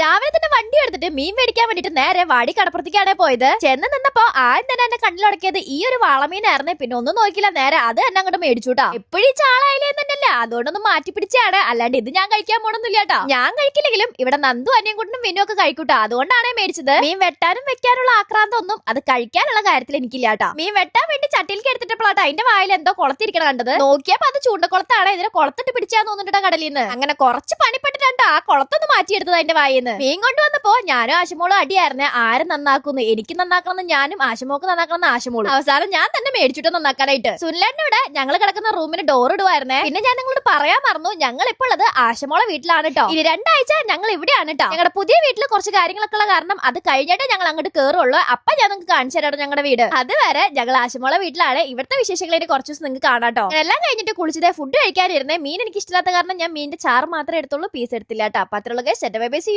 രാവിലെ തന്നെ വണ്ടി എടുത്തിട്ട് മീൻ മേടിക്കാൻ വേണ്ടിട്ട് നേരെ വാടി കടപ്പുറത്തേക്കാണ് പോയത്. ചെന്ന് നിന്നപ്പോ ആദ്യം തന്നെ എന്നെ കണ്ണിലടക്കിയത് ഈ ഒരു വാളമീനായിരുന്നേ. പിന്നെ ഒന്നും നോക്കില്ല നേരെ അത് തന്നെ അങ്ങോട്ട് മേടിച്ചൂട്ടാ. എപ്പോഴും ചാളായില്ലേ ചാളായാലേ തന്നെയല്ല? അതുകൊണ്ടൊന്നും മാറ്റി പിടിച്ചാണ് അല്ലാണ്ട് ഇത് ഞാൻ കഴിക്കാൻ പോണൊന്നുമില്ല കേട്ടോ. ഞാൻ കഴിക്കില്ലെങ്കിലും ഇവിടെ നന്ദു അനിയും കൊണ്ടും വിനും ഒക്കെ കഴിക്കൂട്ടാ. അതുകൊണ്ടാണ് മേടിച്ചത്. മീൻ വെട്ടാനും വെക്കാനുള്ള ആക്രാന്തം ഒന്നും അത് കഴിക്കാനുള്ള കാര്യത്തിൽ എനിക്കില്ല കേട്ടോ. മീൻ വെട്ടാൻ വേണ്ടി ചട്ടിയിലേക്ക് എടുത്തിട്ടപ്പോഴാട്ടോ അതിന്റെ വായിൽ എന്തോ കൊളത്തിരിക്കണം കണ്ടത്. നോക്കിയപ്പോ അത് ചൂണ്ട ചൂണ്ടക്കുളത്താണ്. ഇതിനെ കൊളത്തിട്ട് പിടിച്ചാന്ന് തോന്നിട്ടാ കടലിൽ നിന്ന് അങ്ങനെ കുറച്ച് പണിപ്പെട്ടിട്ടാ ആ കുളത്തൊന്ന് മാറ്റിയെടുത്തത് അതിന്റെ വായിന്ന്. മീൻ കൊണ്ടുവന്നപ്പോ ഞാനും ആശമോളും അടിയായിരുന്നെ. ആരും നന്നാക്കുന്നു? എനിക്ക് നന്നാക്കണമെന്ന് ഞാനും ആശമോക്ക് നന്നാക്കണമെന്ന് ആശമോളും. അവസാനം ഞാൻ തന്നെ മേടിച്ചിട്ട് നന്നാക്കാനായിട്ട്. സുനിലേട്ടനോട് ഞങ്ങൾ കിടക്കുന്ന റൂമിന് ഡോർ ഇടുവായിരുന്നേ. പിന്നെ ഞാൻ നിങ്ങളോട് പറയാൻ മറന്നു. ഞങ്ങൾ ഇപ്പോൾ ഉള്ളത് ആശമോളെ വീട്ടിലാണ് കേട്ടോ ഇനി രണ്ടാഴ്ച ഞങ്ങൾ ഇവിടെയാണ് കേട്ടോ ഞങ്ങളുടെ പുതിയ വീട്ടിൽ കുറച്ച് കാര്യങ്ങളൊക്കെ ഉള്ള കാരണം അത് കഴിഞ്ഞിട്ട് ഞങ്ങൾ അങ്ങോട്ട് കയറുള്ളൂ അപ്പൊ ഞാൻ നിങ്ങൾക്ക് കാണിച്ചു തരാം ഞങ്ങളുടെ വീട്. അതുവരെ ഞങ്ങൾ ആശമോളെ വീട്ടിലാണ്. ഇവിടുത്തെ വിശേഷങ്ങൾ ഇനി കുറച്ച് ദിവസം നിങ്ങൾക്ക് കാണാട്ടോ എല്ലാം കഴിഞ്ഞിട്ട് കുളിച്ചത് ഫുഡ് കഴിക്കാനിരുന്നേ. മീൻ എനിക്ക് ഇഷ്ടമില്ലാത്ത കാരണം ഞാൻ മീനിന്റെ ചാറ് മാത്രമേ എടുത്തുള്ളൂ. പീസ് എടുത്തില്ല കേട്ടോ അപ്പൊ അത്രയുള്ള ബൈ ബൈ സി